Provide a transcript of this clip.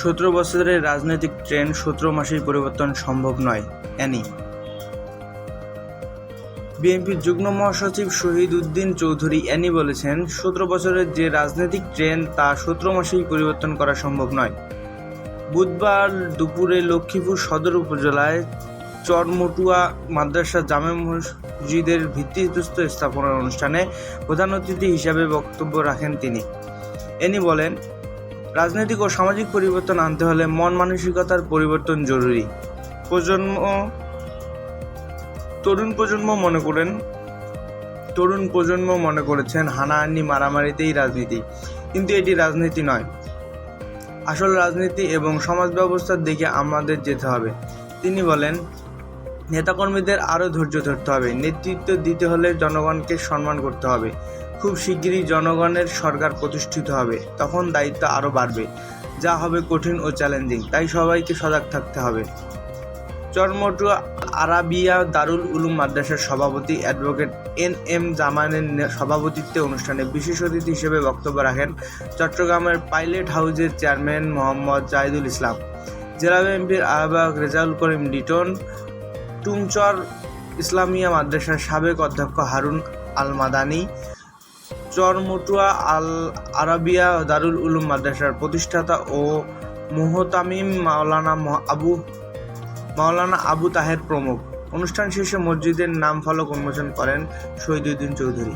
সতেরো বছরের রাজনৈতিক ট্রেন্ড সতেরো মাসেই পরিবর্তন সম্ভব নয় অ্যানি বিএনপির যুগ্ম মহাসচিব শহীদ উদ্দিন চৌধুরী অ্যানি বলেছেন, সতেরো বছরের যে রাজনৈতিক ট্রেন্ড তা সতেরো মাসেই পরিবর্তন করা সম্ভব নয়। বুধবার দুপুরে লক্ষ্মীপুর সদর উপজেলায় চরমটুয়া মাদ্রাসা জামে মসজিদের ভিত্তিপ্রস্ত স্থাপনার অনুষ্ঠানে প্রধান অতিথি হিসাবে বক্তব্য রাখেন তিনি। এনি বলেন রাজনৈতিক ও সামাজিক পরিবর্তন আনতে হলে মন মানসিকতার পরিবর্তন জরুরি। প্রজন্ম, তরুণ প্রজন্ম মনে করেন, তরুণ প্রজন্ম মনে করেছেন হানাহানি, মারামারিতেই রাজনীতি। কিন্তু এটি রাজনীতি নয়। আসল রাজনীতি এবং সমাজ ব্যবস্থার দিকে আমাদের যেতে হবে। তিনি বলেন নেতাকর্মীদের আরও ধৈর্য ধরতে হবে। নেতৃত্ব দিতে হলে জনগণকে সম্মান করতে হবে। খুব শিগগিরই জনগণের সরকার প্রতিষ্ঠিত হবে। তখন দায়িত্ব আরও বাড়বে। যা হবে কঠিন ও চ্যালেঞ্জিং। তাই সবাইকে সজাগ থাকতে হবে। চরমটুয়া আরাবিয়া দারুল উলুম মাদ্রাসার সভাপতি অ্যাডভোকেট এন এম জামানের সভাপতিত্বে অনুষ্ঠানে বিশেষ অতিথি হিসেবে বক্তব্য রাখেন চট্টগ্রামের পাইলট হাউজের চেয়ারম্যান মোহাম্মদ জাহিদুল ইসলাম। জেলা বিএনপির আহ্বায়ক রেজাউল করিম লিটন টুমচর ইসলামিয়া মাদ্রাসার সাবেক অধ্যক্ষ হারুন আল মাদানি চরমটুয়া আল আরাবিয়া দারুল উলুম মাদ্রাসার প্রতিষ্ঠাতা ও মোহতামিম মাওলানা আবু মাওলানা আবু তাহের প্রমুখ। অনুষ্ঠান শেষে মসজিদের নাম ফলক উন্মোচন করেন শহীদুদ্দিন চৌধুরী।